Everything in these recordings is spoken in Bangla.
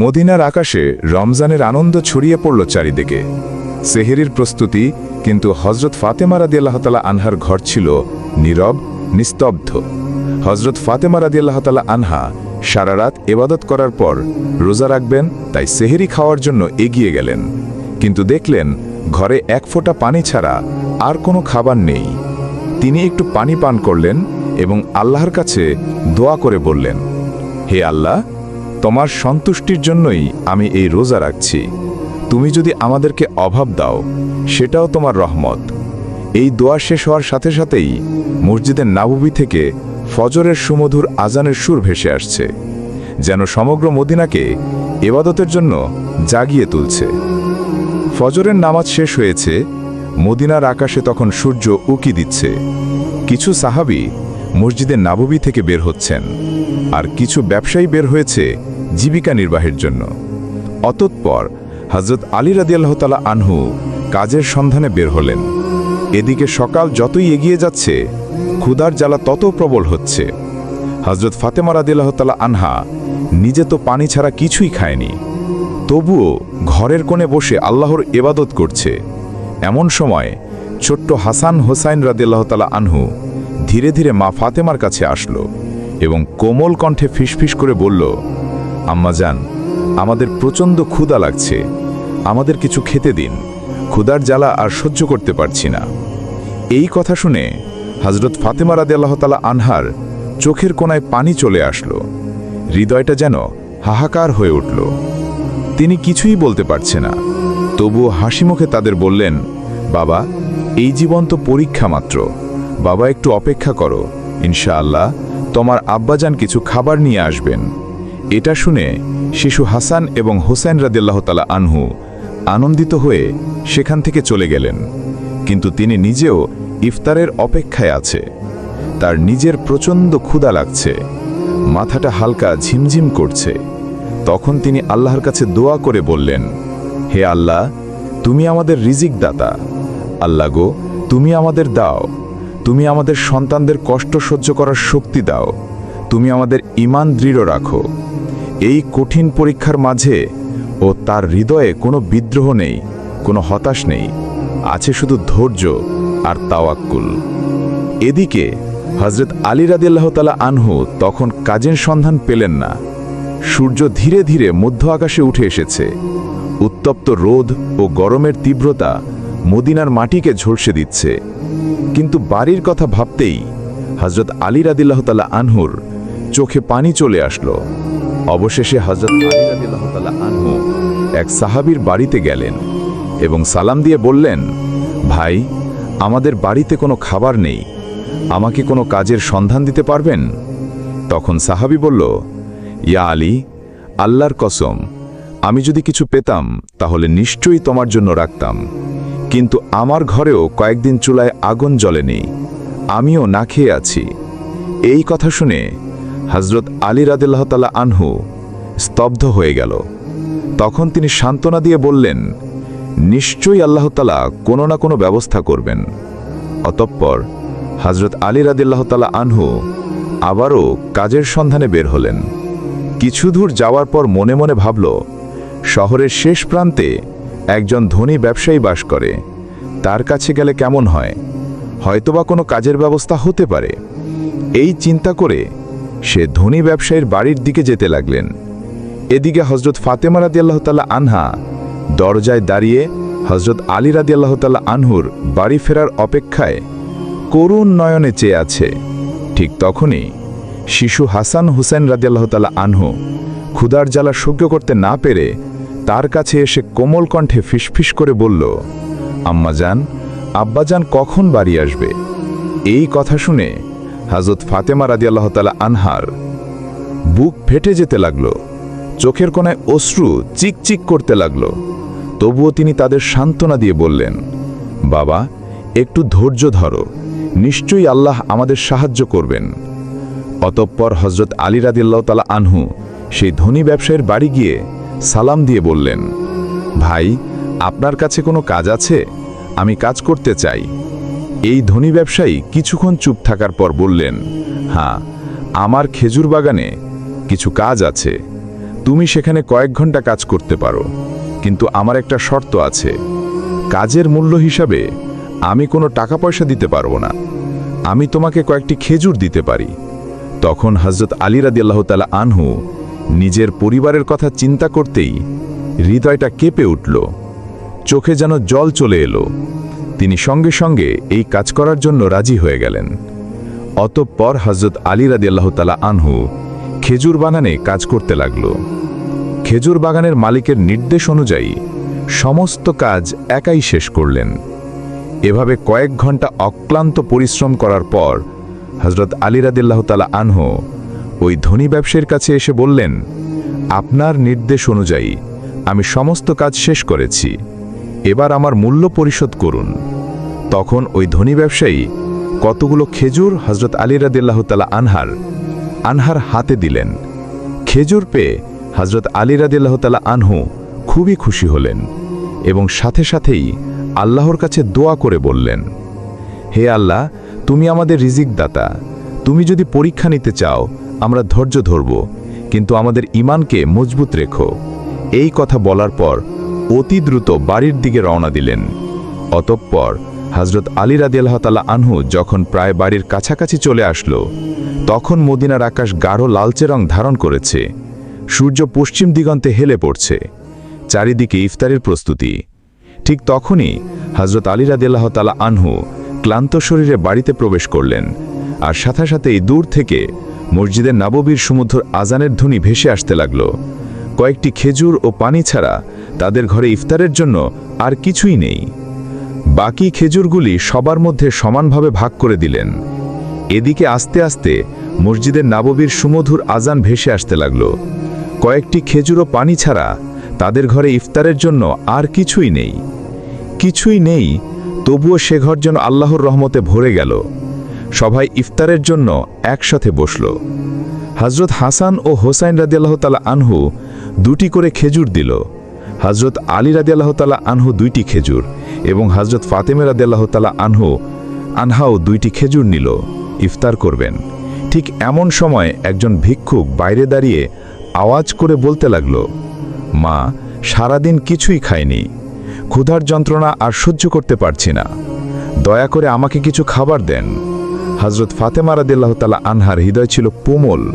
মদিনার আকাশে রমজানের আনন্দ ছড়িয়ে পড়ল চারিদিকে। সেহেরির প্রস্তুতি, কিন্তু হজরত ফাতেমা রাদিয়াল্লাহতালা আনহার ঘর ছিল নীরব, নিস্তব্ধ। হজরত ফাতেমা রাদিয়াল্লাহতালা আনহা সারা রাত এবাদত করার পর রোজা রাখবেন, তাই সেহেরি খাওয়ার জন্য এগিয়ে গেলেন। কিন্তু দেখলেন, ঘরে এক ফোঁটা পানি ছাড়া আর কোনো খাবার নেই। তিনি একটু পানি পান করলেন এবং আল্লাহর কাছে দোয়া করে বললেন, হে আল্লাহ তোমার সন্তুষ্টির জন্যই আমি এই রোজা রাখছি। তুমি যদি আমাদেরকে অভাব দাও, সেটাও তোমার রহমত। এই দোয়া শেষ হওয়ার সাথে সাথেই মসজিদের নাবুবি থেকে ফজরের সুমধুর আজানের সুর ভেসে আসছে, যেন সমগ্র মদিনাকে এবাদতের জন্য জাগিয়ে তুলছে। ফজরের নামাজ শেষ হয়েছে, মদিনার আকাশে তখন সূর্য উকি দিচ্ছে। কিছু সাহাবি মসজিদের নাববী থেকে বের হচ্ছেন, আর কিছু ব্যবসায়ী বের হয়েছে জীবিকা নির্বাহের জন্য। অতঃপর হজরত আলী রাদিয়াল্লাহতালা আনহু কাজের সন্ধানে বের হলেন। এদিকে সকাল যতই এগিয়ে যাচ্ছে, ক্ষুধার জ্বালা তত প্রবল হচ্ছে। হজরত ফাতেমা রাদিয়াল্লাহতালা আনহা নিজে তো পানি ছাড়া কিছুই খায়নি। তবুও ঘরের কোণে বসে আল্লাহর এবাদত করছে। এমন সময় ছোট্ট হাসান হোসাইন রাদিল্লাহতালা আনহু ধীরে ধীরে মা ফাতেমার কাছে আসলো এবং কোমল কণ্ঠে ফিসফিস করে বলল আম্মা যান, আমাদের প্রচণ্ড ক্ষুধা লাগছে। আমাদের কিছু খেতে দিন, ক্ষুধার জ্বালা আর সহ্য করতে পারছি না। এই কথা শুনে হজরত ফাতেমা রাদিয়াল্লাহতালা আনহার চোখের কোনায় পানি চলে আসলো। হৃদয়টা যেন হাহাকার হয়ে উঠল। তিনি কিছুই বলতে পারছে না। তবুও হাসি মুখে তাদের বললেন, বাবা, এই জীবন তো পরীক্ষা মাত্র। বাবা, একটু অপেক্ষা করো। ইনশাআল্লাহ তোমার আব্বাজান কিছু খাবার নিয়ে আসবেন। এটা শুনে শিশু হাসান এবং হোসেন রাদিল্লাহতালা আনহু আনন্দিত হয়ে সেখান থেকে চলে গেলেন। কিন্তু তিনি নিজেও ইফতারের অপেক্ষায় আছে। তার নিজের প্রচণ্ড ক্ষুধা লাগছে। মাথাটা হালকা ঝিমঝিম করছে। তখন তিনি আল্লাহর কাছে দোয়া করে বললেন, হে আল্লাহ, তুমি আমাদের রিজিক দাতা আল্লাহ গো, তুমি আমাদের দাও। তুমি আমাদের সন্তানদের কষ্ট সহ্য করার শক্তি দাও। তুমি আমাদের ইমান দৃঢ় রাখো। এই কঠিন পরীক্ষার মাঝে ও তার হৃদয়ে কোনো বিদ্রোহ নেই, কোনো হতাশ নেই। আছে শুধু ধৈর্য আর তাওয়াক্কুল। এদিকে হজরত আলী রাদিল্লাহতালা আনহু তখন কাজের সন্ধান পেলেন না। সূর্য ধীরে ধীরে মধ্য আকাশে উঠে এসেছে। উত্তপ্ত রোদ ও গরমের তীব্রতা মদিনার মাটিকে ঝলসে দিচ্ছে। কিন্তু বাড়ির কথা ভাবতেই হজরত আলী রাদিল্লাহতালা আনহুর চোখে পানি চলে আসলো। অবশেষে হজরত আনহু এক সাহাবীর বাড়িতে গেলেন এবং সালাম দিয়ে বললেন, ভাই, আমাদের বাড়িতে কোনো খাবার নেই। আমাকে কোনো কাজের সন্ধান দিতে পারবেন? তখন সাহাবী বলল, ইয়া আলী, আল্লাহর কসম, আমি যদি কিছু পেতাম তাহলে নিশ্চয়ই তোমার জন্য রাখতাম। কিন্তু আমার ঘরেও কয়েকদিন চুলায় আগুন জ্বলেনি আমিও না খেয়ে আছি। এই কথা শুনে হজরত আলী রাদিল্লাহতালা আনহু স্তব্ধ হয়ে গেল। তখন তিনি সান্ত্বনা দিয়ে বললেন, নিশ্চয়ই আল্লাহতালা কোনো না কোনো ব্যবস্থা করবেন। অতঃপর হজরত আলী রাদিল্লাহতালা আনহু আবারও কাজের সন্ধানে বের হলেন। কিছু দূর যাওয়ার পর মনে মনে ভাবল, শহরের শেষ প্রান্তে একজন ধনী ব্যবসায়ী বাস করে। তার কাছে গেলে কেমন হয়? হয়তোবা কোনো কাজের ব্যবস্থা হতে পারে। এই চিন্তা করে সে ধনী ব্যবসায়ীর বাড়ির দিকে যেতে লাগলেন। এদিকে হজরত ফাতেমা রাদি আল্লাহতাল্লাহ আনহা দরজায় দাঁড়িয়ে হজরত আলী রাদি আল্লাহতাল্লাহ আনহুর বাড়ি ফেরার অপেক্ষায় করুণ নয়নে চেয়ে আছে। ঠিক তখনই শিশু হাসান হুসেন রাদিয়াল্লাহতালা আনহু ক্ষুদার জ্বালা সহ্য করতে না পেরে তার কাছে এসে কোমল কণ্ঠে ফিসফিস করে বলল, আম্মাজান, আব্বাজান কখন বাড়ি আসবে? এই কথা শুনে হাজরত ফাতেমা রাদিয়াল্লাহতালা আনহার বুক ফেটে যেতে লাগল, চোখের কোনায় অশ্রু চিকচিক করতে লাগল। তবুও তিনি তাদের সান্ত্বনা দিয়ে বললেন, বাবা, একটু ধৈর্য ধরো, নিশ্চয়ই আল্লাহ আমাদের সাহায্য করবেন। অতঃপর হজরত আলী রাদিল্লাহতালা আনহু সেই ধনী ব্যবসায়ীর বাড়ি গিয়ে সালাম দিয়ে বললেন, ভাই, আপনার কাছে কোনো কাজ আছে? আমি কাজ করতে চাই। এই ধনী ব্যবসায়ী কিছুক্ষণ চুপ থাকার পর বললেন হ্যাঁ আমার খেজুর বাগানে কিছু কাজ আছে। তুমি সেখানে কয়েক ঘণ্টা কাজ করতে পারো, কিন্তু আমার একটা শর্ত আছে। কাজের মূল্য হিসাবে আমি কোনো টাকা পয়সা দিতে পারব না। আমি তোমাকে কয়েকটি খেজুর দিতে পারি। তখন হজরত আলী রাদিয়াল্লাহ তালা আনহু নিজের পরিবারের কথা চিন্তা করতেই হৃদয়টা কেঁপে উঠল। চোখে যেন জল চলে এলো। তিনি সঙ্গে সঙ্গে এই কাজ করার জন্য রাজি হয়ে গেলেন। অতঃপর হজরত আলী রাদিয়াল্লাহ তালা আনহু খেজুর বাগানে কাজ করতে লাগল। খেজুর বাগানের মালিকের নির্দেশ অনুযায়ী সমস্ত কাজ একাই শেষ করলেন। এভাবে কয়েক ঘণ্টা অক্লান্ত পরিশ্রম করার পর হজরত আলী রাদিল্লাহ তালা আনহু ওই ধনী ব্যবসায়ীর কাছে এসে বললেন, আপনার নির্দেশ অনুযায়ী আমি সমস্ত কাজ শেষ করেছি। এবার আমার মূল্য পরিশোধ করুন। তখন ওই ধনী ব্যবসায়ী কতগুলো খেজুর হজরত আলী রাদিল্লাহ তালা আনহার আনহার হাতে দিলেন। খেজুর পেয়ে হজরত আলী রাদিল্লাহ তালা আনহু খুবই খুশি হলেন এবং সাথে সাথেই আল্লাহর কাছে দোয়া করে বললেন, হে আল্লাহ, তুমি আমাদের রিজিক দাতা তুমি যদি পরীক্ষা নিতে চাও, আমরা ধৈর্য ধরব, কিন্তু আমাদের ইমানকে মজবুত রেখো। এই কথা বলার পর অতি দ্রুত বাড়ির দিকে রওনা দিলেন। অতঃপর হজরত আলী রাদিয়াল্লাহ তালা আনহু যখন প্রায় বাড়ির কাছাকাছি চলে আসলো, তখন মদিনার আকাশ গাঢ় লালচে রং ধারণ করেছে। সূর্য পশ্চিম দিগন্তে হেলে পড়ছে। চারিদিকে ইফতারের প্রস্তুতি। ঠিক তখনই হজরত আলী রাদিয়াল্লাহ তালা আনহু ক্লান্ত শরীরে বাড়িতে প্রবেশ করলেন আর সাথে সাথেই দূর থেকে মসজিদের নাববীর সমুদ্র আজানের ধ্বনি ভেসে আসতে লাগল। কয়েকটি খেজুর ও পানি ছাড়া তাদের ঘরে ইফতারের জন্য আর কিছুই নেই। বাকি খেজুরগুলি সবার মধ্যে সমানভাবে ভাগ করে দিলেন। এদিকে আস্তে আস্তে মসজিদের নাববীর সুমধুর আজান ভেসে আসতে লাগল। কয়েকটি খেজুর ও পানি ছাড়া তাদের ঘরে ইফতারের জন্য আর কিছুই নেই। কিছুই নেই, তবুও সে ঘর যেন আল্লাহর রহমতে ভরে গেল। সবাই ইফতারের জন্য একসাথে বসল। হজরত হাসান ও হোসাইন রাদিয়াল্লাহ তালা আনহু দুটি করে খেজুর দিল। হজরত আলী রাদিয়াল্লাহ তালা আনহু দুইটি খেজুর এবং হজরত ফাতেমে রাদিয়াল্লাহ তালা আনহু আনহাও দুইটি খেজুর নিল। ইফতার করবেন। ঠিক এমন সময় একজন ভিক্ষুক বাইরে দাঁড়িয়ে আওয়াজ করে বলতে লাগল, মা, সারাদিন কিছুই খায়নি ক্ষুধার যন্ত্রণা আর সহ্য করতে পারছি না। দয়া করে আমাকে কিছু খাবার দেন। হজরত ফাতেমা রাদিল্লাহ তালা আনহার হৃদয় ছিল কোমল,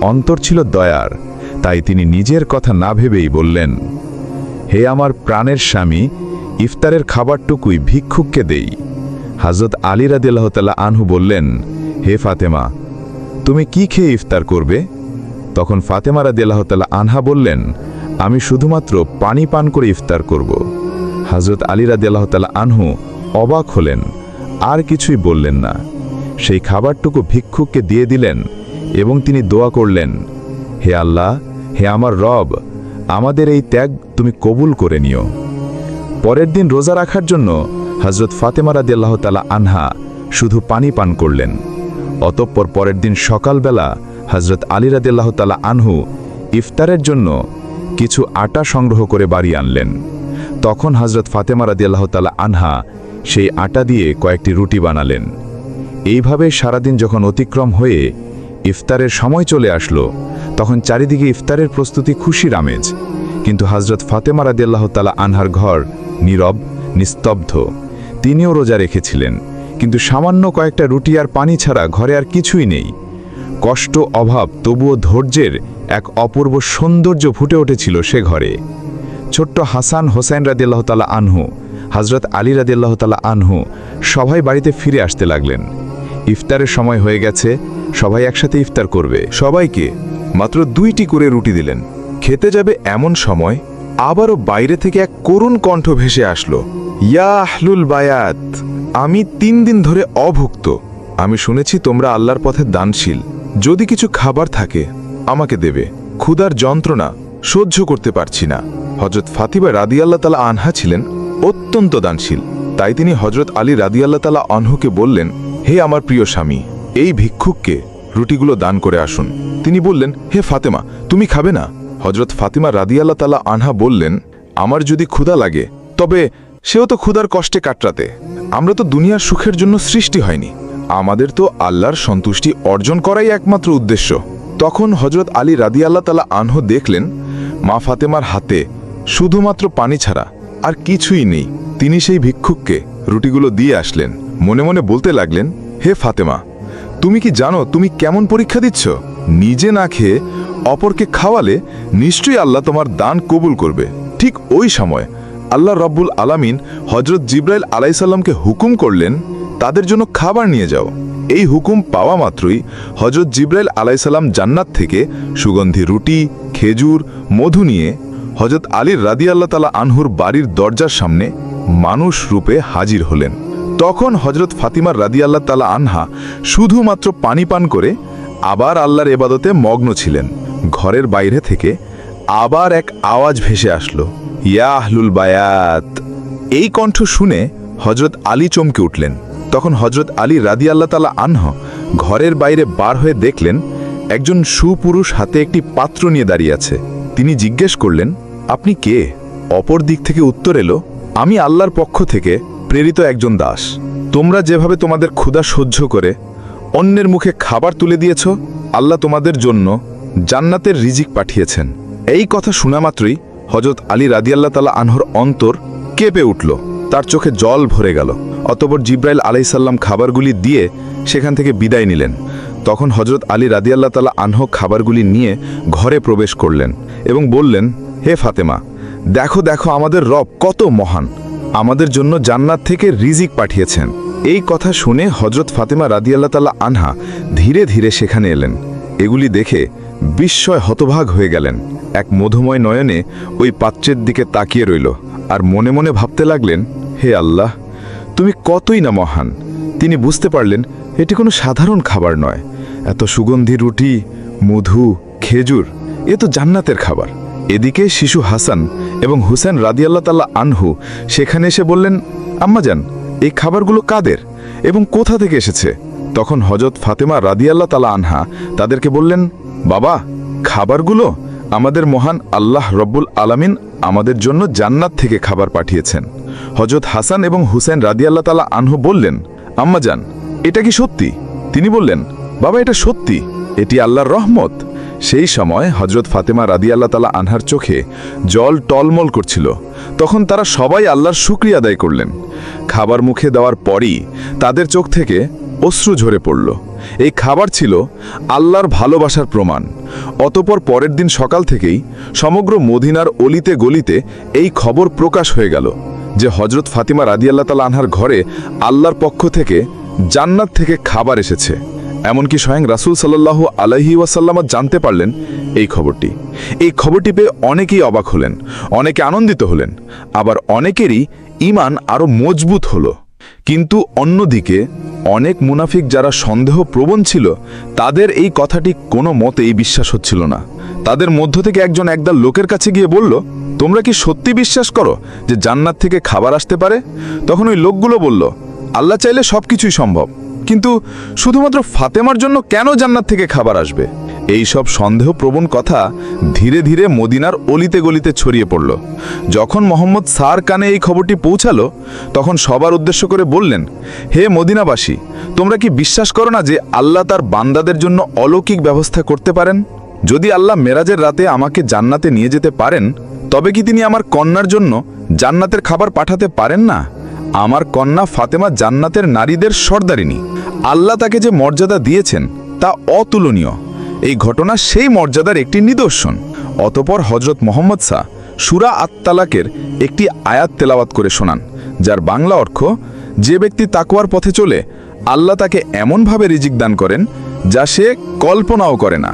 অন্তর ছিল দয়ার। তাই তিনি নিজের কথা না ভেবেই বললেন, হে আমার প্রাণের স্বামী, ইফতারের খাবারটুকুই ভিক্ষুককে দেই। হজরত আলী রাদিল্লাহ তালা আনহু বললেন, হে ফাতেমা, তুমি কি খেয়ে ইফতার করবে? তখন ফাতেমা রাদিল্লাহ তালা আনহা বললেন, আমি শুধুমাত্র পানি পান করে ইফতার করব। হজরত আলী রাদিল্লাহ তালা আনহু অবাক হলেন, আর কিছুই বললেন না। সেই খাবারটুকু ভিক্ষুককে দিয়ে দিলেন এবং তিনি দোয়া করলেন, হে আল্লাহ হে আমার রব, আমাদের এই ত্যাগ তুমি কবুল করে নিও। পরের দিন রোজা রাখার জন্য হজরত ফাতেমা রাদিয়াল্লাহ তালা আনহা শুধু পানি পান করলেন। অতঃপর পরের দিন সকালবেলা হজরত আলী রাদিয়াল্লাহ তালা আনহু ইফতারের জন্য কিছু আটা সংগ্রহ করে বাড়ি আনলেন। তখন হজরত ফাতেমা রাদিয়াল্লাহ তালা আনহা সেই আটা দিয়ে কয়েকটি রুটি বানালেন। এইভাবে সারাদিন যখন অতিক্রম হয়ে ইফতারের সময় চলে আসলো তখন চারিদিকে ইফতারের প্রস্তুতি খুশির আমেজ। কিন্তু হজরত ফাতেমা রাদিয়াল্লাহ তালা আনহার ঘর নীরব, নিস্তব্ধ। তিনিও রোজা রেখেছিলেন। কিন্তু সামান্য কয়েকটা রুটি আর পানি ছাড়া ঘরে আর কিছুই নেই। কষ্ট, অভাব, তবুও ধৈর্যের এক অপূর্ব সৌন্দর্য ফুটে উঠেছিল সে ঘরে। ছোট্ট হাসান হোসেন রাদিয়াল্লাহ তালা আনহু হজরত আলী রাদিয়াল্লাহ তালা আনহু সবাই বাড়িতে ফিরে আসতে লাগলেন। ইফতারের সময় হয়ে গেছে, সবাই একসাথে ইফতার করবে। সবাইকে মাত্র দুইটি করে রুটি দিলেন। খেতে যাবে এমন সময় আবারও বাইরে থেকে এক করুণ কণ্ঠ ভেসে আসলো। ইয়া আহলুল বায়াত, আমি তিন দিন ধরে অভুক্ত। আমি শুনেছি তোমরা আল্লাহর পথে দানশীল। যদি কিছু খাবার থাকে, আমাকে দেবে। ক্ষুধার যন্ত্রণা সহ্য করতে পারছি না। হজরত ফাতিবা রাদি আল্লাহ তালা আনহা ছিলেন অত্যন্ত দানশীল। তাই তিনি হজরত আলী রাদি আল্লাহ তালা আনহুকে বললেন, হে আমার প্রিয় স্বামী, এই ভিক্ষুককে রুটিগুলো দান করে আসুন। তিনি বললেন, হে ফাতেমা, তুমি খাবে না? হজরত ফাতিমা রাদিয়াল্লাহ তালা আনহা বললেন, আমার যদি ক্ষুধা লাগে, তবে সেও তো ক্ষুধার কষ্টে কাটরাতে। আমরা তো দুনিয়ার সুখের জন্য সৃষ্টি হয়নি। আমাদের তো আল্লাহর সন্তুষ্টি অর্জন করাই একমাত্র উদ্দেশ্য। তখন হজরত আলী রাদিয়াল্লাহ তালা আনহ দেখলেন, মা ফাতেমার হাতে শুধুমাত্র পানি ছাড়া আর কিছুই নেই। তিনি সেই ভিক্ষুককে রুটিগুলো দিয়ে আসলেন। মনে মনে বলতে লাগলেন, হে ফাতেমা তুমি কি জানো তুমি কেমন পরীক্ষা দিচ্ছ? নিজে না খেয়ে অপরকে খাওয়ালে নিশ্চয়ই আল্লাহ তোমার দান কবুল করবে। ঠিক ওই সময় আল্লাহ রব্বুল আলামিন হজরত জিব্রাইল আলাইসাল্লামকে হুকুম করলেন, তাদের জন্য খাবার নিয়ে যাও। এই হুকুম পাওয়া মাত্রই হজরত জিব্রাইল আলাইসাল্লাম জান্নাত থেকে সুগন্ধি রুটি, খেজুর, মধু নিয়ে হজরত আলীর রাদি আল্লাহ তালা আনহুর বাড়ির দরজার সামনে মানুষ রূপে হাজির হলেন। তখন হজরত ফাতিমার রাদি আল্লাহ তালা আনহা শুধুমাত্র পানি পান করে আবার আল্লাহর এবাদতে মগ্ন ছিলেন। ঘরের বাইরে থেকে আবার এক আওয়াজ ভেসে আসলো, ইয়া আহলুল বায়াত! এই কণ্ঠ শুনে হজরত আলী চমকে উঠলেন। তখন হজরত আলী রাদি আল্লাহ তালা আনহ ঘরের বাইরে বার হয়ে দেখলেন, একজন সুপুরুষ হাতে একটি পাত্র নিয়ে দাঁড়িয়ে আছে। তিনি জিজ্ঞেস করলেন, আপনি কে? অপর দিক থেকে উত্তর এলো, আমি আল্লাহর পক্ষ থেকে প্রেরিত একজন দাস। তোমরা যেভাবে তোমাদের ক্ষুধা সহ্য করে অন্যের মুখে খাবার তুলে দিয়েছ, আল্লাহ তোমাদের জন্য জান্নাতের রিজিক পাঠিয়েছেন। এই কথা শোনা মাত্রই হজরত আলী রাদিয়াল্লাহ তালা আনহর অন্তর কেঁপে উঠল। তার চোখে জল ভরে গেল। অতপর জিব্রাইল আলাইসাল্লাম খাবারগুলি দিয়ে সেখান থেকে বিদায় নিলেন। তখন হজরত আলী রাদিয়াল্লাহ তালা আনহ খাবারগুলি নিয়ে ঘরে প্রবেশ করলেন এবং বললেন, হে ফাতেমা, দেখো দেখো আমাদের রব কত মহান। আমাদের জন্য জান্নাত থেকে রিজিক পাঠিয়েছেন। এই কথা শুনে হজরত ফাতেমা রাদিয়াল্লাহ তালা আনহা ধীরে ধীরে সেখানে এলেন। এগুলি দেখে বিস্ময় হতভাগ হয়ে গেলেন। এক মধুময় নয়নে ওই পাত্রের দিকে তাকিয়ে রইল আর মনে মনে ভাবতে লাগলেন, হে আল্লাহ, তুমি কতই না মহান। তিনি বুঝতে পারলেন এটি কোনো সাধারণ খাবার নয়। এত সুগন্ধি রুটি, মধু, খেজুর, এ তো জান্নাতের খাবার। এদিকে শিশু হাসান এবং হুসেন রাদিয়াল্লাহ তাল্লাহ আনহু সেখানে এসে বললেন আম্মাজান এই খাবারগুলো কাদের এবং কোথা থেকে এসেছে? তখন হজরত ফাতেমা রাদিয়াল্লাহ তালা আনহা তাদেরকে বললেন, বাবা, খাবারগুলো আমাদের মহান আল্লাহ রব্বুল আলামিন আমাদের জন্য জান্নাত থেকে খাবার পাঠিয়েছেন। হজরত হাসান এবং হুসেন রাদিয়াল্লাহ তালা আনহু বললেন আম্মাজান এটা কি সত্যি? তিনি বললেন, বাবা, এটা সত্যি, এটি আল্লাহর রহমত। সেই সময় হজরত ফাতেমা রাদিয়াল্লাহ তালা আনহার চোখে জল টলমল করছিল। তখন তারা সবাই আল্লাহর শুক্রিয়া আদায় করলেন। খাবার মুখে দেওয়ার পরই তাদের চোখ থেকে অশ্রু ঝরে পড়ল। এই খাবার ছিল আল্লাহর ভালোবাসার প্রমাণ। অতপর পরের দিন সকাল থেকেই সমগ্র মদিনার অলিতে গলিতে এই খবর প্রকাশ হয়ে গেল যে হজরত ফাতিমা রাদিয়াল্লাহ তালা আনহার ঘরে আল্লাহর পক্ষ থেকে জান্নাত থেকে খাবার এসেছে। এমনকি স্বয়ং রাসূল সাল্লাল্লাহু আলাইহি ওয়াসাল্লামা জানতে পারলেন এই খবরটি। এই খবরটি পেয়ে অনেকেই অবাক হলেন, অনেকে আনন্দিত হলেন, আবার অনেকেরই ইমান আরও মজবুত হলো। কিন্তু অন্যদিকে অনেক মুনাফিক যারা সন্দেহ প্রবণ ছিল, তাদের এই কথাটি কোনো মতেই বিশ্বাস হচ্ছিল না। তাদের মধ্য থেকে একজন একদল লোকের কাছে গিয়ে বলল, তোমরা কি সত্যি বিশ্বাস করো যে জান্নাত থেকে খাবার আসতে পারে? তখন ওই লোকগুলো বলল, আল্লাহ চাইলে সব কিছুই সম্ভব। কিন্তু শুধুমাত্র ফাতেমার জন্য কেন জান্নাত থেকে খাবার আসবে? এই সব সন্দেহপ্রবণ কথা ধীরে ধীরে মদিনার অলিতে গলিতে ছড়িয়ে পড়ল। যখন মোহাম্মদ সার কানে এই খবরটি পৌঁছালো, তখন সবার উদ্দেশ্য করে বললেন, হে মদিনাবাসী, তোমরা কি বিশ্বাস করো না যে আল্লাহ তার বান্দাদের জন্য অলৌকিক ব্যবস্থা করতে পারেন? যদি আল্লাহ মেরাজের রাতে আমাকে জান্নাতে নিয়ে যেতে পারেন, তবে কি তিনি আমার কন্যার জন্য জান্নাতের খাবার পাঠাতে পারেন না? আমার কন্যা ফাতেমা জান্নাতের নারীদের সর্দারিনী। আল্লাহ তাকে যে মর্যাদা দিয়েছেন, তা অতুলনীয়। এই ঘটনা সেই মর্যাদার একটি নিদর্শন। অতপর হজরত মোহাম্মদ শাহ সুরা আত্মালাকের একটি আয়াত তেলাওয়াত করে শোনান, যার বাংলা অর্থ, যে ব্যক্তি তাকুয়ার পথে চলে, আল্লাহ তাকে এমনভাবে রিজিক দান করেন যা সে কল্পনাও করে না।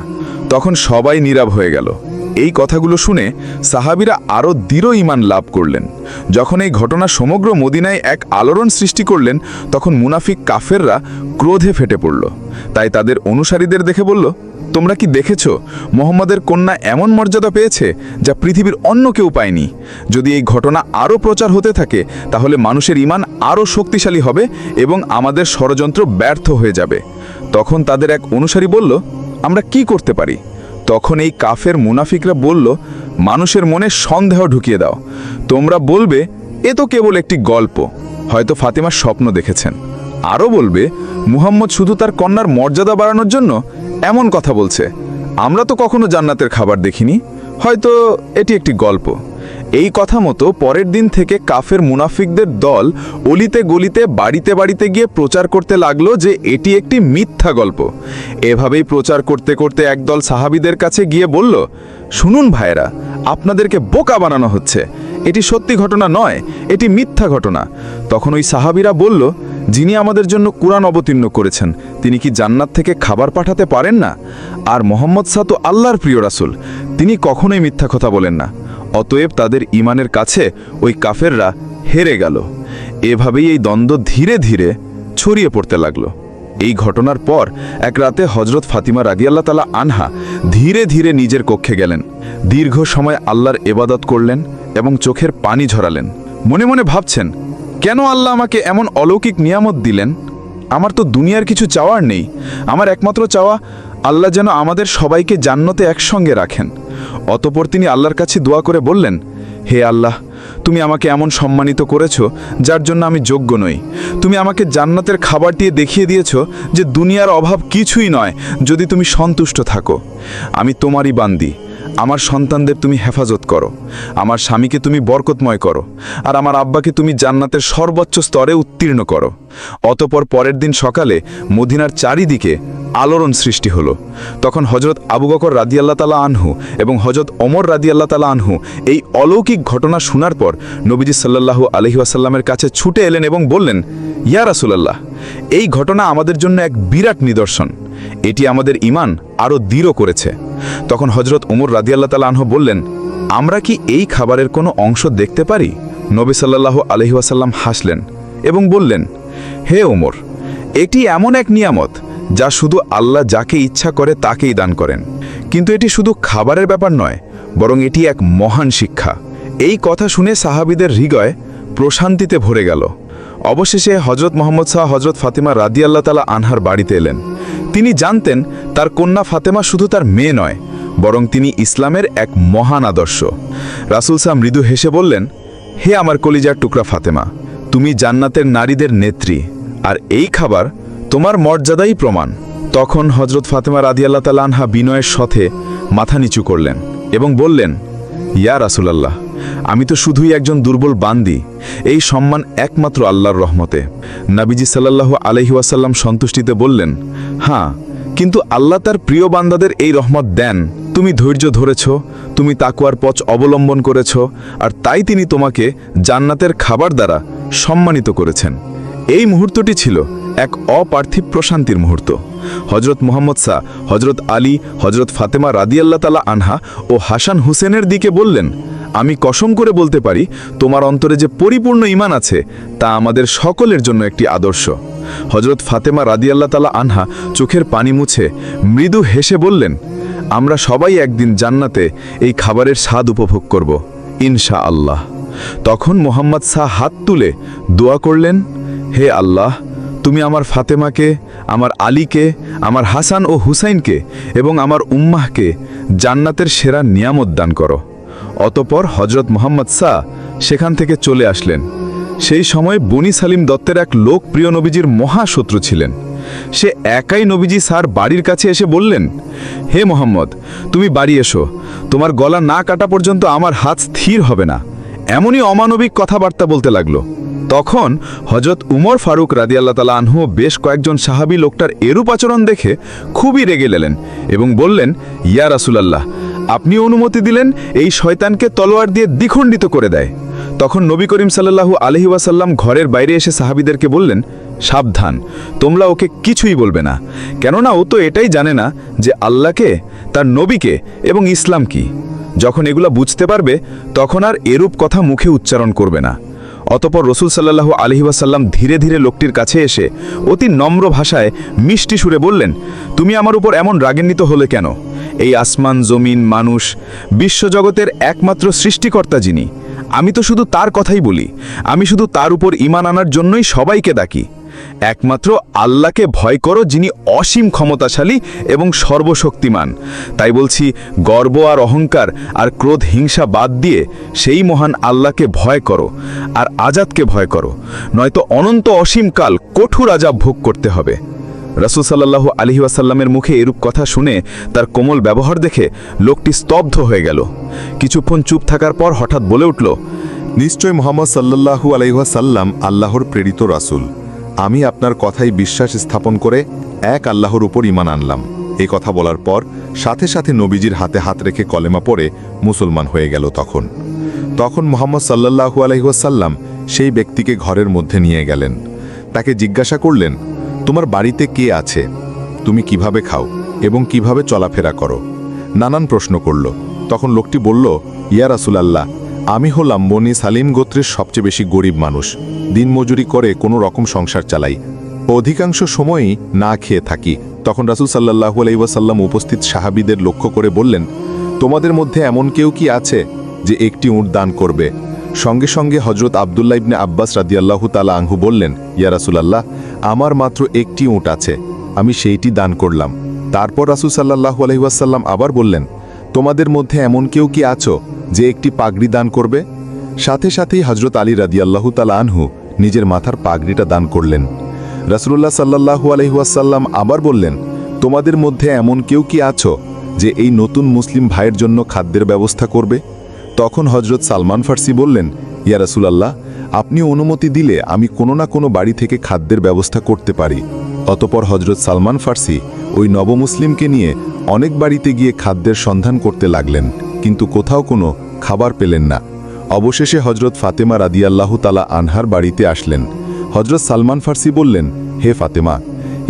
তখন সবাই নীরব হয়ে গেল। এই কথাগুলো শুনে সাহাবিরা আরও দৃঢ় ইমান লাভ করলেন। যখন এই ঘটনা সমগ্র মদিনায় এক আলোড়ন সৃষ্টি করলেন, তখন মুনাফিক কাফেররা ক্রোধে ফেটে পড়ল। তাই তাদের অনুসারীদের দেখে বলল, তোমরা কি দেখেছ? মোহাম্মদের কন্যা এমন মর্যাদা পেয়েছে যা পৃথিবীর অন্য কেউ পায়নি। যদি এই ঘটনা আরও প্রচার হতে থাকে, তাহলে মানুষের ইমান আরও শক্তিশালী হবে এবং আমাদের ষড়যন্ত্র ব্যর্থ হয়ে যাবে। তখন তাদের এক অনুসারী বলল, আমরা কি করতে পারি? তখন এই কাফের মুনাফিকরা বলল, মানুষের মনে সন্দেহ ঢুকিয়ে দাও। তোমরা বলবে, এ তো কেবল একটি গল্প। হয়তো ফাতিমার স্বপ্ন দেখেছেন। আরও বলবে, মুহাম্মদ শুধু তার কন্যার মর্যাদা বাড়ানোর জন্য এমন কথা বলছে। আমরা তো কখনো জান্নাতের খাবার দেখিনি। হয়তো এটি একটি গল্প। এই কথা মতো পরের দিন থেকে কাফের মুনাফিকদের দল অলিতে গলিতে, বাড়িতে বাড়িতে গিয়ে প্রচার করতে লাগল যে এটি একটি মিথ্যা গল্প। এভাবেই প্রচার করতে করতে একদল সাহাবিদের কাছে গিয়ে বলল, শুনুন ভাইরা আপনাদেরকে বোকা বানানো হচ্ছে। এটি সত্যি ঘটনা নয়, এটি মিথ্যা ঘটনা। তখন ওই সাহাবিরা বলল, যিনি আমাদের জন্য কোরআন অবতীর্ণ করেছেন, তিনি কি জান্নাত থেকে খাবার পাঠাতে পারেন না? আর মোহাম্মদ সাহ তো আল্লাহর প্রিয় রাসুল, তিনি কখনোই মিথ্যা কথা বলেন না। অতএব তাদের ইমানের কাছে ওই কাফেররা হেরে গেল। এভাবেই এই দ্বন্দ্ব ধীরে ধীরে ছড়িয়ে পড়তে লাগল। এই ঘটনার পর এক রাতে হজরত ফাতিমা রাদিয়াল্লাহ তালা আনহা ধীরে ধীরে নিজের কক্ষে গেলেন। দীর্ঘ সময় আল্লাহর এবাদত করলেন এবং চোখের পানি ঝরালেন। মনে মনে ভাবছেন, কেন আল্লাহ আমাকে এমন অলৌকিক নিয়ামত দিলেন? আমার তো দুনিয়ার কিছু চাওয়ার নেই। আমার একমাত্র চাওয়া, আল্লাহ যেন আমাদের সবাইকে জান্নতে একসঙ্গে রাখেন। অতপর তিনি আল্লাহর কাছে দোয়া করে বললেন, হে আল্লাহ, তুমি আমাকে এমন সম্মানিত করেছ যার জন্য আমি যোগ্য নই। তুমি আমাকে জান্নাতের খাবারটিয়ে দেখিয়ে দিয়েছ যে দুনিয়ার অভাব কিছুই নয়, যদি তুমি সন্তুষ্ট থাকো। আমি তোমারই বান্দি। আমার সন্তানদের তুমি হেফাজত করো। আমার স্বামীকে তুমি বরকতময় করো। আর আমার আব্বাকে তুমি জান্নাতের সর্বোচ্চ স্তরে উত্তীর্ণ করো। অতপর পরের দিন সকালে মদিনার চারিদিকে আলোড়ন সৃষ্টি হলো। তখন হজরত আবু বকর রাদিয়াল্লাহ তালা আনহু এবং হজরত ওমর রাদিয়াল্লাহ তালা আনহু এই অলৌকিক ঘটনা শোনার পর নবীজি সাল্লাল্লাহু আলহি আসাল্লামের কাছে ছুটে এলেন এবং বললেন, ইয়া রাসুলাল্লাহ এই ঘটনা আমাদের জন্য এক বিরাট নিদর্শন। এটি আমাদের ইমান আরও দৃঢ় করেছে। তখন হজরত ওমর রাদিয়াল্লাহ তালা আনহু বললেন, আমরা কি এই খাবারের কোনো অংশ দেখতে পারি? নবী সাল্লাল্লাহু আলহি আসাল্লাম হাসলেন এবং বললেন, হে ওমর এটি এমন এক নিয়ামত যা শুধু আল্লাহ যাকে ইচ্ছা করে তাকেই দান করেন। কিন্তু এটি শুধু খাবারের ব্যাপার নয়, বরং এটি এক মহান শিক্ষা। এই কথা শুনে সাহাবিদের হৃদয় প্রশান্তিতে ভরে গেল। অবশেষে হজরত মোহাম্মদ শাহ হজরত ফাতিমা রাদিয়াল্লাহ তালা আনহার বাড়িতে এলেন। তিনি জানতেন তার কন্যা ফাতেমা শুধু তার মেয়ে নয়, বরং তিনি ইসলামের এক মহান আদর্শ। রাসুল শাহ মৃদু হেসে বললেন, হে আমার কলিজার টুকরা ফাতেমা, তুমি জান্নাতের নারীদের নেত্রী, আর এই খাবার তোমার মর্যাদাই প্রমাণ। তখন হজরত ফাতেমা রাদিয়াল্লাহ তালা আনহা বিনয়ের সাথে মাথা নিচু করলেন এবং বললেন, ইয়া রাসুলাল্লাহ আমি তো শুধুই একজন দুর্বল বান্দি। এই সম্মান একমাত্র আল্লাহর রহমতে। নাবিজি সাল্লাল্লাহু আলহি ওয়াসাল্লাম সন্তুষ্টিতে বললেন হ্যাঁ কিন্তু আল্লাহ তার প্রিয় বান্দাদের এই রহমত দেন। তুমি ধৈর্য ধরেছ, তুমি তাকুয়ার পথ অবলম্বন করেছ, আর তাই তিনি তোমাকে জান্নাতের খাবার দ্বারা সম্মানিত করেছেন। এই মুহূর্তটি ছিল এক অপার্থিব প্রশান্তির মুহূর্ত। হজরত মোহাম্মদ শাহ হজরত আলী হজরত ফাতেমা রাদিয়াল্লাহ তালা আনহা ও হাসান হুসেনের দিকে বললেন আমি কসম করে বলতে পারি, তোমার অন্তরে যে পরিপূর্ণ ইমান আছে, তা আমাদের সকলের জন্য একটি আদর্শ। হজরত ফাতেমা রাদিয়াল্লাহ তালা আনহা চোখের পানি মুছে মৃদু হেসে বললেন, আমরা সবাই একদিন জান্নাতে এই খাবারের স্বাদ উপভোগ করব ইনশা আল্লাহ তখন মোহাম্মদ শাহ হাত তুলে দোয়া করলেন, হে আল্লাহ, তুমি আমার ফাতেমাকে, আমার আলীকে, আমার হাসান ও হুসাইনকে এবং আমার উম্মাহকে জান্নাতের সেরা নিয়ামত দান করো। অতপর হজরত মোহাম্মদ শাহ সেখান থেকে চলে আসলেন। সেই সময় বনি সালিম দত্তের এক লোক প্রিয় নবীজির মহাশত্রু ছিলেন। সে একাই নবীজি স্যার বাড়ির কাছে এসে বললেন, হে মোহাম্মদ, তুমি বাড়ি এসো। তোমার গলা না কাটা পর্যন্ত আমার হাত স্থির হবে না। এমনই অমানবিক কথাবার্তা বলতে লাগল। তখন হজরত উমর ফারুক রাদিয়াল্লাহ তালা আনহু বেশ কয়েকজন সাহাবী লোকটার এরূপ আচরণ দেখে খুবই রেগে গেলেন এবং বললেন, ইয়া রাসুলাল্লাহ আপনি অনুমতি দিলেন এই শয়তানকে তলোয়ার দিয়ে দ্বিখণ্ডিত করে দেয়। তখন নবী করিম সাল্লাল্লাহু আলহি ওয়াসাল্লাম ঘরের বাইরে এসে সাহাবিদেরকে বললেন, সাবধান, তোমরা ওকে কিছুই বলবে না। কেননা ও তো এটাই জানে না যে আল্লাহকে, তার নবীকে এবং ইসলাম কি। যখন এগুলা বুঝতে পারবে, তখন আর এরূপ কথা মুখে উচ্চারণ করবে না। অতপর রসুল সাল্লাহু আলহিবাসাল্লাম ধীরে ধীরে লোকটির কাছে এসে অতি নম্র ভাষায় মিষ্টি সুরে বললেন, তুমি আমার উপর এমন রাগান্বিত হলে কেন? এই আসমান জমিন মানুষ বিশ্বজগতের একমাত্র সৃষ্টিকর্তা যিনি। আমি তো শুধু তার কথাই বলি। আমি শুধু তার উপর ইমান আনার জন্যই সবাইকে ডাকি। একমাত্র আল্লাহকে ভয় করো যিনি অসীম ক্ষমতাশালী এবং সর্বশক্তিমান। তাই বলছি, গর্ব আর অহংকার আর ক্রোধ হিংসা বাদ দিয়ে সেই মহান আল্লাহকে ভয় করো আর আজাদকে ভয় করো। নয়তো অনন্ত অসীমকাল কঠোর আজাব ভোগ করতে হবে। রাসুল সাল্লাহু আলহি ওয়াসাল্লামের মুখে এরূপ কথা শুনে তার কোমল ব্যবহার দেখে লোকটি স্তব্ধ হয়ে গেল। কিছুক্ষণ চুপ থাকার পর হঠাৎ বলে উঠল, নিশ্চয় মোহাম্মদ সাল্লাল্লাহু আলাইহাসাল্লাম আল্লাহর প্রেরিত রাসূল। আমি আপনার কথাই বিশ্বাস স্থাপন করে এক আল্লাহর উপর ইমান আনলাম। এই কথা বলার পর সাথে সাথে নবীজির হাতে হাত রেখে কলেমা পড়ে মুসলমান হয়ে গেল তখন। তখন মোহাম্মদ সাল্লাল্লাহু আলাইহাসাল্লাম সেই ব্যক্তিকে ঘরের মধ্যে নিয়ে গেলেন। তাকে জিজ্ঞাসা করলেন তোমার বাড়িতে কে আছে? তুমি কীভাবে খাও এবং কীভাবে চলাফেরা করো? নানান প্রশ্ন করল। তখন লোকটি বলল, ইয়া রাসুলাল্লাহ, আমি হলাম বনি সালিম গোত্রের সবচেয়ে বেশি গরিব মানুষ। দিনমজুরি করে কোনো রকম সংসার চালাই। অধিকাংশ সময়ই না খেয়ে থাকি। তখন রাসুল সাল্লাহু আলাইসাল্লাম উপস্থিত সাহাবিদের লক্ষ্য করে বললেন, তোমাদের মধ্যে এমন কেউ কি আছে যে একটি উঁট দান করবে? সঙ্গে সঙ্গে হজরত আবদুল্লাহ ইবনে আব্বাস রাদিয়াল্লাহু তালা আংহু বললেন, ইয়া রাসুলাল্লাহ আমার মাত্র একটি উঁট আছে। আমি সেইটি দান করলাম। তারপর রাসুল সাল্লাহু আলহিহাসাল্লাম আবার বললেন, তোমাদের মধ্যে এমন কেউ কি আছো যে একটি পাগড়ি দান করবে? সাথে সাথেই হজরত আলী রাদিয়াল্লাহু তালা আনহু নিজের মাথার পাগড়িটা দান করলেন। রাসুল্লাহ সাল্লাহু আলহিহাসাল্লাম আবার বললেন, তোমাদের মধ্যে এমন কেউ কি আছো যে এই নতুন মুসলিম ভাইয়ের জন্য খাদ্যের ব্যবস্থা করবে? তখন হজরত সালমান ফার্সি বললেন, ইয়া রাসুলাল্লাহ আপনি অনুমতি দিলে আমি কোনো না কোনো বাড়ি থেকে খাদ্যের ব্যবস্থা করতে পারি। অতপর হজরত সালমান ফার্সি ওই নবমুসলিমকে নিয়ে অনেক বাড়িতে গিয়ে খাদ্যের সন্ধান করতে লাগলেন, কিন্তু কোথাও কোনো খাবার পেলেন না। অবশেষে হজরত ফাতেমা রাদিয়াল্লাহু তালা আনহার বাড়িতে আসলেন। হজরত সালমান ফার্সি বললেন, হে ফাতেমা,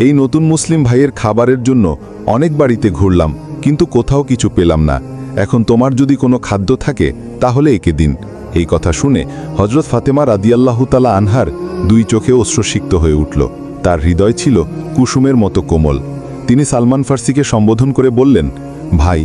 এই নতুন মুসলিম ভাইয়ের খাবারের জন্য অনেক বাড়িতে ঘুরলাম, কিন্তু কোথাও কিছু পেলাম না। এখন তোমার যদি কোনো খাদ্য থাকে, তাহলে একে দিন। এই কথা শুনে হজরত ফাতেমা রাদিয়াল্লাহু তালা আনহার দুই চোখে অশ্রসিক্ত হয়ে উঠল। তার হৃদয় ছিল কুসুমের মতো কোমল। তিনি সালমান ফার্সিকে সম্বোধন করে বললেন, ভাই,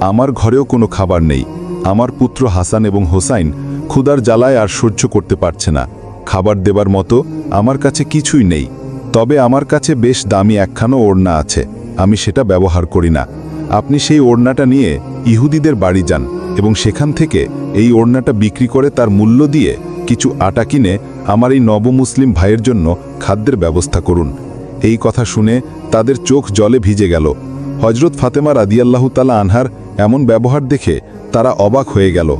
আমার ঘরেও কোনো খাবার নেই। আমার পুত্র হাসান এবং হোসাইন ক্ষুদার জ্বালায় আর সহ্য করতে পারছে না। খাবার দেবার মতো আমার কাছে কিছুই নেই। তবে আমার কাছে বেশ দামি একখানো ওড়না আছে। আমি সেটা ব্যবহার করি না। আপনি সেই ওড়নাটা নিয়ে ইহুদিদের বাড়ি যান এবং সেখান থেকে এই ওড়নাটা বিক্রি করে তার মূল্য দিয়ে কিছু আটা কিনে আমার এই নবমুসলিম ভাইয়ের জন্য খাদ্যের ব্যবস্থা করুন। এই কথা শুনে তাদের চোখ জলে ভিজে গেল। হজরত ফাতেমা রাদিয়াল্লাহু তালা আনহার এমন ব্যবহার দেখে তারা অবাক হয়ে গেল।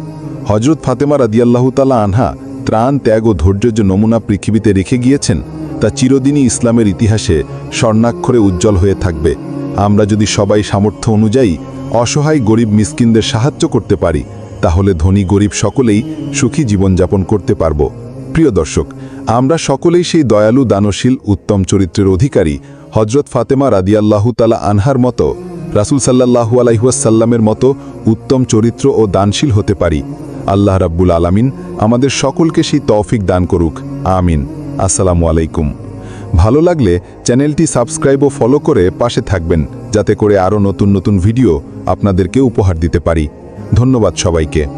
হজরত ফাতেমা রাদিয়াল্লাহু তালা আনহা ত্রাণ, ত্যাগ ও ধৈর্যের যে নমুনা পৃথিবীতে রেখে গিয়েছেন, তা চিরদিনই ইসলামের ইতিহাসে স্বর্ণাক্ষরে উজ্জ্বল হয়ে থাকবে। আমরা যদি সবাই সামর্থ্য অনুযায়ী অসহায় গরিব মিসকিনদের সাহায্য করতে পারি, তাহলে ধনী গরিব সকলেই সুখী জীবনযাপন করতে পারব। প্রিয় দর্শক, আমরা সকলেই সেই দয়ালু, দানশীল, উত্তম চরিত্রের অধিকারী হজরত ফাতেমা রাদিয়াল্লাহু তালা আনহার মতো, রাসুল সাল্লাহু আলাইহুয়াসাল্লামের মতো উত্তম চরিত্র ও দানশীল হতে পারি। আল্লাহ রাব্বুল আলামিন আমাদের সকলকে সেই তৌফিক দান করুক। আমিন। আসসালামু আলাইকুম। ভালো লাগলে চ্যানেলটি সাবস্ক্রাইব ও ফলো করে পাশে থাকবেন, যাতে করে আরও নতুন নতুন ভিডিও আপনাদেরকে উপহার দিতে পারি। ধন্যবাদ সবাইকে।